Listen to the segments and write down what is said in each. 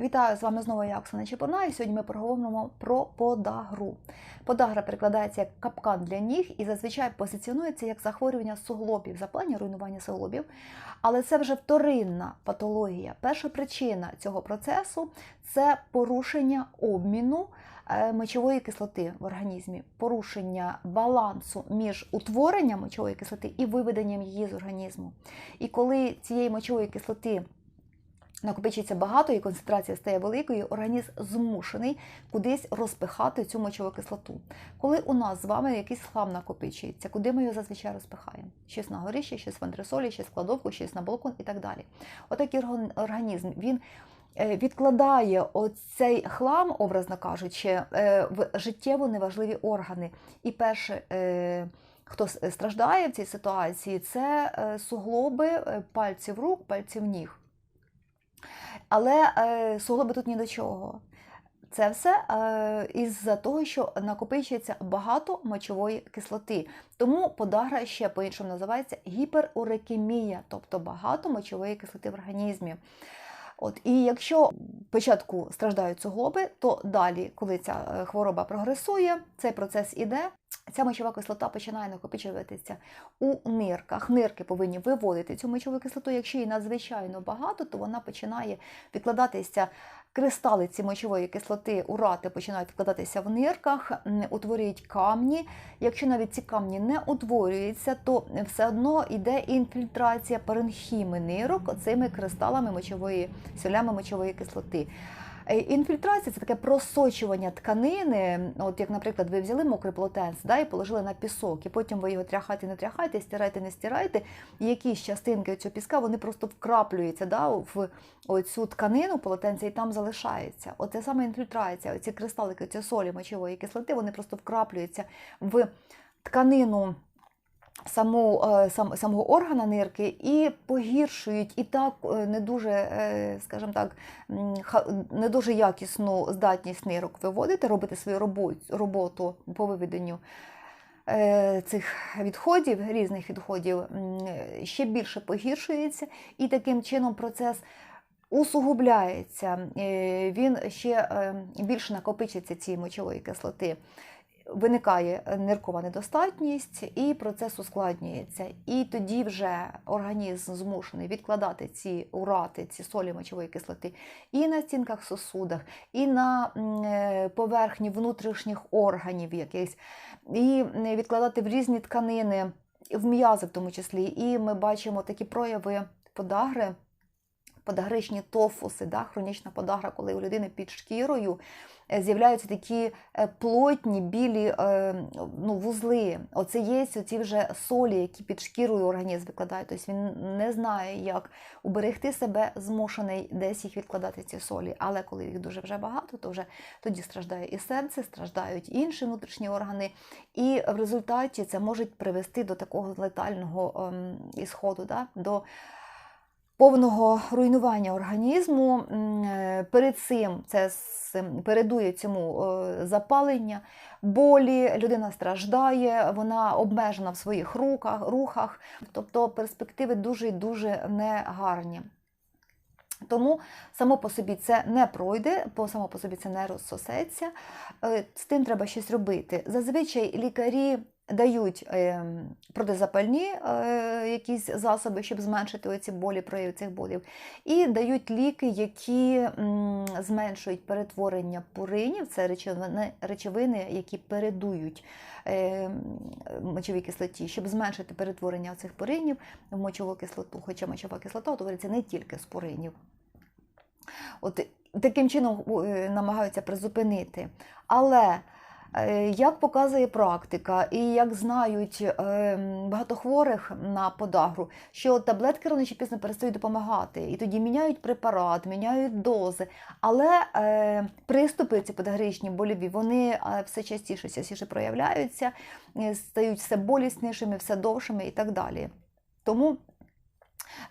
Вітаю з вами знову я Оксана Чепурна, і сьогодні ми поговоримо про подагру. Подагра перекладається як капкан для ніг і зазвичай позиціонується як захворювання суглобів, запалення руйнування суглобів. Але це вже вторинна патологія. Перша причина цього процесу це порушення обміну е, мочової кислоти в організмі, порушення балансу між утворенням мочової кислоти і виведенням її з організму. І коли цієї мочової кислоти накопичується багато і концентрація стає великою, організм змушений кудись розпихати цю мочову кислоту. Коли у нас з вами якийсь хлам накопичується, куди ми його зазвичай розпихаємо? Щось на горище, щось в антресолі, щось в кладовку, щось на балкон і так далі. Отакий організм він. е, Відкладає оцей хлам, образно кажучи, е, в життєво неважливі органи. І перше, е, хто страждає в цій ситуації, це суглоби пальців рук, пальців ніг. Але е, суглоби тут ні до чого. Це все е, із-за того, що накопичується багато мочової кислоти. Тому подагра ще по-іншому називається гіперурекемія, тобто багато мочової кислоти в організмі. От, і якщо спочатку страждають суглоби, то далі, коли ця е, хвороба прогресує, цей процес іде, ця мочова кислота починає накопичуватися у нирках. Нирки повинні виводити цю мочову кислоту. Якщо її надзвичайно багато, то вона починає відкладатися. Кристали ці мочової кислоти, урати починають вкладатися в нирках, утворюють камні. Якщо навіть ці камні не утворюються, то все одно йде інфільтрація паренхіми нирок цими кристалами мочової солями мочової кислоти. Е, Інфільтрація це таке просочування тканини. От як, наприклад, ви взяли мокрий полотенце да, і положили на пісок, і потім ви його тряхаєте, не тряхаєте, стираєте, не стираєте. І якісь частинки цього піска вони просто вкраплюються да, в оцю тканину полотенця і там залишаються. Оце саме інфільтрація. Оці кристалики, ці солі мочової кислоти, вони просто вкраплюються в тканину саму, е, сам, самого органа нирки і погіршують і так е, не дуже, е, скажімо так, не дуже якісну здатність нирок виводити, робити свою робо- роботу по виведенню цих відходів, різних відходів, ще більше погіршується, і таким чином процес усугубляється. Він ще більше накопичиться цієї мочової кислоти. Виникає ниркова недостатність, і процес ускладнюється. І тоді вже організм змушений відкладати ці урати, ці солі мочової кислоти і на стінках сосудах, і на е, поверхні внутрішніх органів якихось, і відкладати в різні тканини, в м'язи в тому числі. І ми бачимо такі прояви подагри. Подагричні тофуси, да, хронічна подагра, коли у людини під шкірою е, з'являються такі е, плотні білі е, ну, вузли. Оце є ці вже солі, які під шкірою організм викладає. Тобто він не знає, як уберегти себе, змушений десь їх відкладати ці солі. Але коли їх дуже вже багато, то вже тоді страждає і серце, страждають інші внутрішні органи. І в результаті це може привести до такого летального ем, ісходу, да, до повного руйнування організму. Е, Перед цим це передує цьому е, запалення, болі, людина страждає, вона обмежена в своїх руках, рухах, тобто перспективи дуже і дуже негарні. Тому само по собі це не пройде, по само по собі це не розсосеться. Е, З тим треба щось робити. Зазвичай лікарі дають е, протизапальні е, якісь засоби, щоб зменшити оці болі, прояви цих болів, і дають ліки, які зменшують перетворення пуринів, це речовини, які передують е, мочовій кислоті, щоб зменшити перетворення цих пуринів в мочову кислоту. Хоча мочова кислота утворюється не тільки з пуринів. От таким чином е, намагаються призупинити. Але як показує практика, і як знають е, багато хворих на подагру, що таблетки рано чи пізно перестають допомагати, і тоді міняють препарат, міняють дози. Але е, приступи ці подагричні больові, вони е, все частіше, частіше проявляються, е, стають все боліснішими, все довшими і так далі. Тому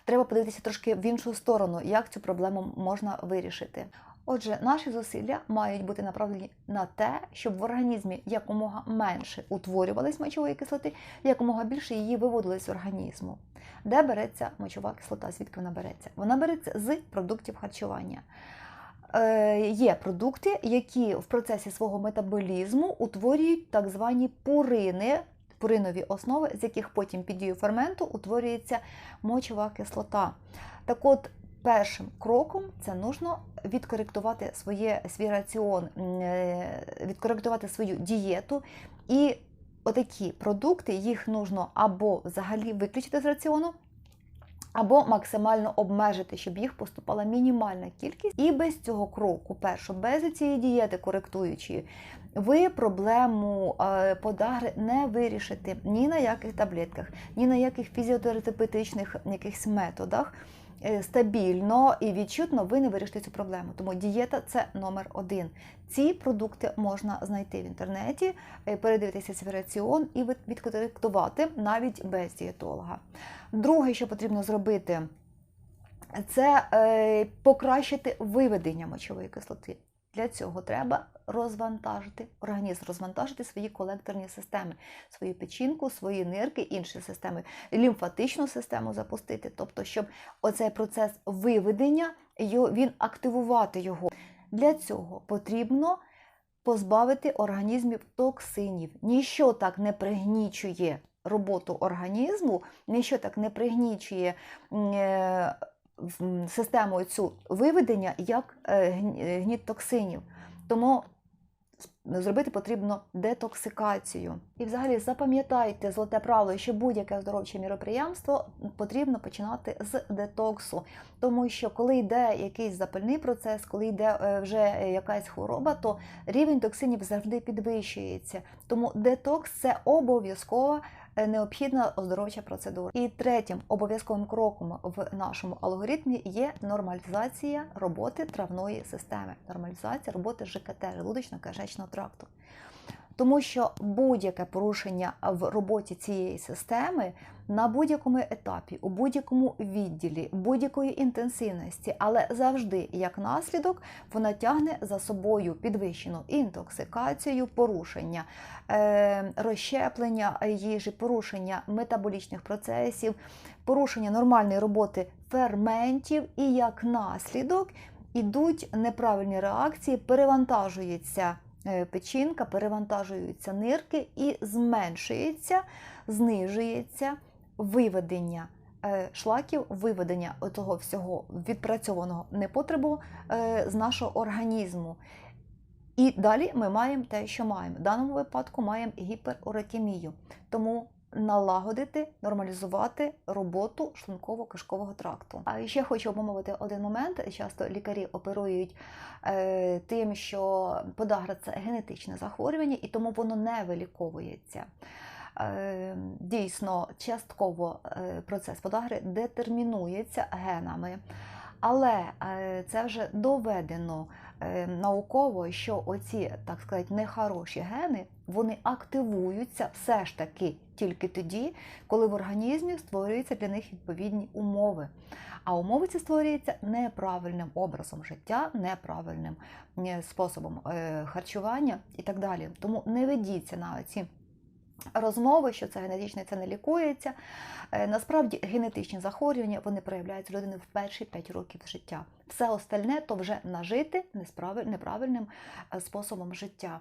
треба подивитися трошки в іншу сторону, як цю проблему можна вирішити. Отже, наші зусилля мають бути направлені на те, щоб в організмі якомога менше утворювались мочової кислоти, якомога більше її виводилось з організму. Де береться мочова кислота? Звідки вона береться? Вона береться з продуктів харчування. е, є продукти, які в процесі свого метаболізму утворюють так звані пурини, пуринові основи, з яких потім під дією ферменту утворюється мочова кислота. Так от, першим кроком це нужно відкоректувати своє, свій раціон, е, відкоректувати свою дієту. І отакі продукти їх нужно або взагалі виключити з раціону, або максимально обмежити, щоб їх поступала мінімальна кількість. І без цього кроку, перше, без цієї дієти коректуючої, ви проблему е, подагри не вирішите ні на яких таблетках, ні на яких фізіотерапевтичних якихось методах. Е, Стабільно і відчутно ви не вирішите цю проблему. Тому дієта це номер один. Ці продукти можна знайти в інтернеті, е, передивитися свій раціон і від- відкоректувати навіть без дієтолога. Друге, що потрібно зробити, це е, покращити виведення мочової кислоти. Для цього треба розвантажити організм, розвантажити свої колекторні системи, свою печінку, свої нирки, інші системи, лімфатичну систему запустити. Тобто, щоб оцей процес виведення він активувати його. Для цього потрібно позбавити організмів токсинів. Ніщо так не пригнічує роботу організму, ніщо так не пригнічує е, систему цю виведення, як е, е, гніт токсинів. Тому зробити потрібно детоксикацію. І взагалі запам'ятайте золоте правило, що будь-яке оздоровче міроприємство потрібно починати з детоксу. Тому що коли йде якийсь запальний процес, коли йде е, вже якась хвороба, то рівень токсинів завжди підвищується. Тому детокс це обов'язкова необхідна оздоровча процедура. І третім обов'язковим кроком в нашому алгоритмі є нормалізація роботи травної системи, нормалізація роботи ЖКТ, желудочно-кишечного тракту. Тому що будь-яке порушення в роботі цієї системи на будь-якому етапі, у будь-якому відділі, будь-якої інтенсивності, але завжди як наслідок вона тягне за собою підвищену інтоксикацію, порушення е, розщеплення їжі, порушення метаболічних процесів, порушення нормальної роботи ферментів, і як наслідок ідуть неправильні реакції, перевантажується печінка, перевантажуються нирки і зменшується, знижується виведення е, шлаків, виведення того всього відпрацьованого непотребу е, з нашого організму. І далі ми маємо те, що маємо. В даному випадку маємо гіперурекемію. Тому налагодити, нормалізувати роботу шлунково-кишкового тракту. А ще хочу обмовити один момент. Часто лікарі оперують е, тим, що подагра це генетичне захворювання, і тому воно не виліковується. Е, Дійсно, частково е, процес подагри детермінується генами. Але е, це вже доведено науково, що оці, так сказати, нехороші гени вони активуються все ж таки тільки тоді, коли в організмі створюються для них відповідні умови. А умови ці створюються неправильним образом життя, неправильним е, способом е, харчування і так далі. Тому не ведіться на ці розмови, що це генетичне, це не лікується. Е, Насправді генетичні захворювання вони проявляються людини в перші 5 років життя. Все остальне то вже нажити неправильним е, способом життя.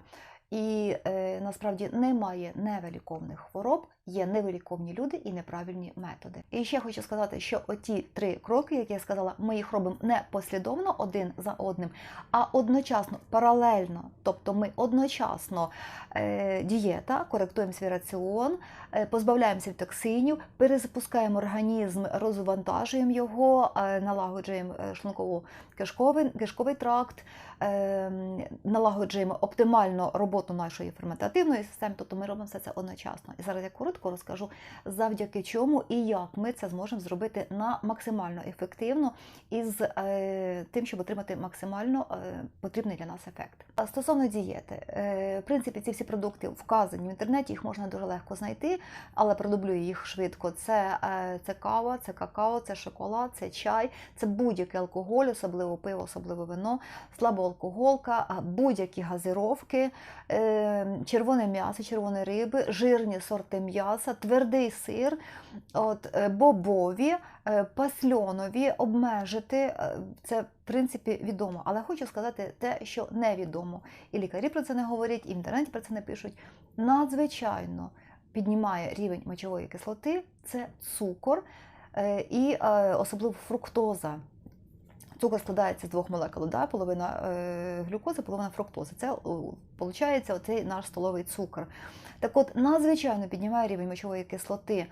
І е, насправді немає невиліковних хвороб, є невиліковні люди і неправильні методи. І ще хочу сказати, що оті три кроки, які я сказала, ми їх робимо не послідовно один за одним, а одночасно, паралельно. Тобто ми одночасно е, дієта, коректуємо свій раціон, е, позбавляємося від токсинів, перезапускаємо організм, розвантажуємо його, е, налагоджуємо е, шлунково-кишковий кишковий тракт, е, налагоджуємо оптимальну роботу нашої ферментативної системи, тобто ми робимо все це одночасно. І зараз я коротко розкажу, завдяки чому і як ми це зможемо зробити на максимально ефективно і з е, тим, щоб отримати максимально е, потрібний для нас ефект. Стосовно дієти, е, в принципі, ці всі продукти вказані в інтернеті, їх можна дуже легко знайти, але продублюю їх швидко. Це, це кава, це какао, це шоколад, це чай, це будь-який алкоголь, особливо пиво, особливо вино, слабоалкоголка, будь-які газировки, червоне м'ясо, червоні риби, жирні сорти м'яса. М'яса, твердий сир, от, е, бобові, е, пасльонові обмежити. е, Це в принципі відомо. Але хочу сказати те, що невідомо. І лікарі про це не говорять, і в інтернеті про це не пишуть. Надзвичайно піднімає рівень мочової кислоти це цукор і особливо фруктоза. Цукор складається з двох молекул, да? половина е, глюкози, половина фруктози. Це виходить оцей наш столовий цукор. Так от, надзвичайно піднімає рівень мочової кислоти.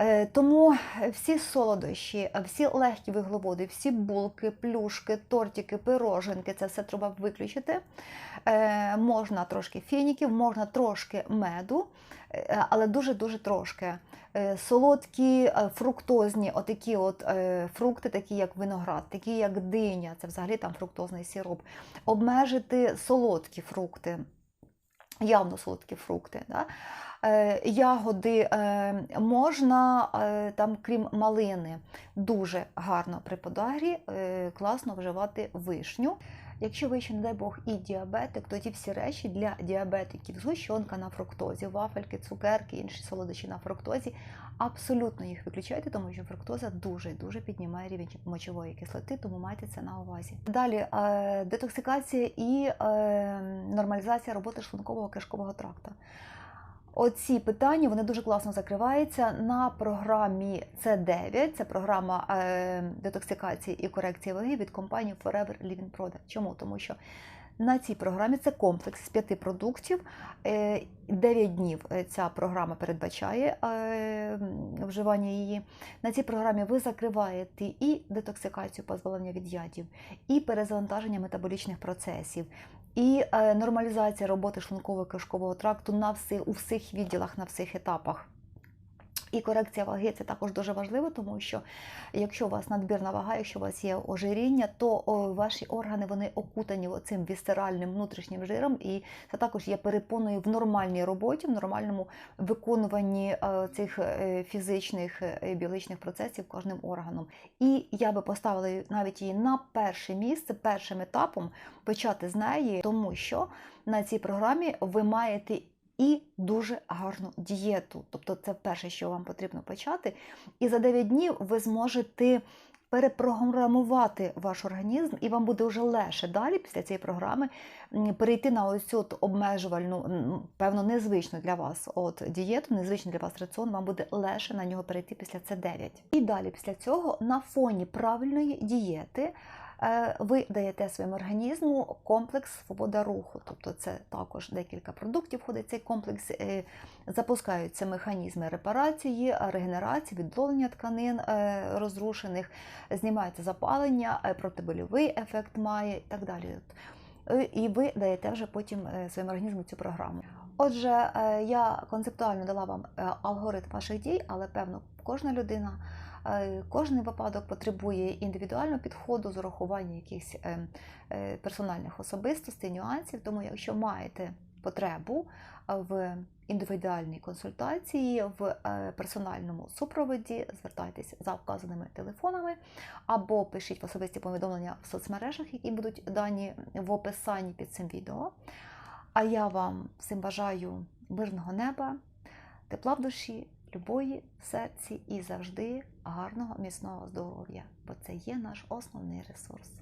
Е, Тому всі солодощі, всі легкі вуглеводи, всі булки, плюшки, тортики, пироженки це все треба виключити. Е, Можна трошки фініків, можна трошки меду, е, але дуже-дуже трошки. Е, Солодкі, е, фруктозні, отакі от е, фрукти, такі як виноград, такі як диня, це взагалі там фруктозний сироп. Обмежити солодкі фрукти, явно солодкі фрукти. Да? Е, Ягоди е, можна, е, там, крім малини, дуже гарно при подагрі, класно вживати вишню. Якщо ви ще, не дай Бог, і діабетик, то ті всі речі для діабетиків, згущенка на фруктозі, вафельки, цукерки, інші солодощі на фруктозі, абсолютно їх виключайте, тому що фруктоза дуже дуже піднімає рівень мочової кислоти, тому майте це на увазі. Далі детоксикація і нормалізація роботи шлункового кишкового тракту. Оці питання вони дуже класно закриваються на програмі C9, Це програма е, детоксикації і корекції ваги від компанії Forever Living Product. Чому? Тому що на цій програмі це комплекс з п'яти продуктів. Е, 9 днів е, ця програма передбачає е, вживання її. На цій програмі ви закриваєте і детоксикацію позбавлення від ядів, і перезавантаження метаболічних процесів, і нормалізація роботи шлунково-кишкового тракту на всіх, у всіх відділах, на всіх етапах. І корекція ваги це також дуже важливо, тому що якщо у вас надбірна вага, якщо у вас є ожиріння, то ваші органи вони окутані цим вісцеральним внутрішнім жиром, і це також є перепоною в нормальній роботі, в нормальному виконуванні е, цих е, фізичних е, біологічних процесів кожним органом. І я би поставила навіть її на перше місце, першим етапом почати з неї, тому що на цій програмі ви маєте і дуже гарну дієту. Тобто це перше, що вам потрібно почати. І за 9 днів ви зможете перепрограмувати ваш організм, і вам буде вже легше далі після цієї програми перейти на ось цю обмежувальну, певно, незвичну для вас от дієту, незвичний для вас раціон, вам буде легше на нього перейти після це 9. І далі після цього на фоні правильної дієти. Е, ви даєте своєму організму комплекс свобода руху, тобто це також декілька продуктів входить цей комплекс, е, запускаються механізми репарації, регенерації, відновлення тканин е, розрушених, знімається запалення, протибольовий ефект має і так далі. І ви даєте вже потім своєму організму цю програму. Отже, я концептуально дала вам алгоритм ваших дій, але певно, кожна людина. Кожний випадок потребує індивідуального підходу з урахуванням якихось персональних особистостей, нюансів. Тому, якщо маєте потребу в індивідуальній консультації, в персональному супроводі, звертайтеся за вказаними телефонами або пишіть в особисті повідомлення в соцмережах, які будуть дані в описанні під цим відео. А я вам всім бажаю мирного неба, тепла в душі любові в серці і завжди гарного, міцного здоров'я, бо це є наш основний ресурс.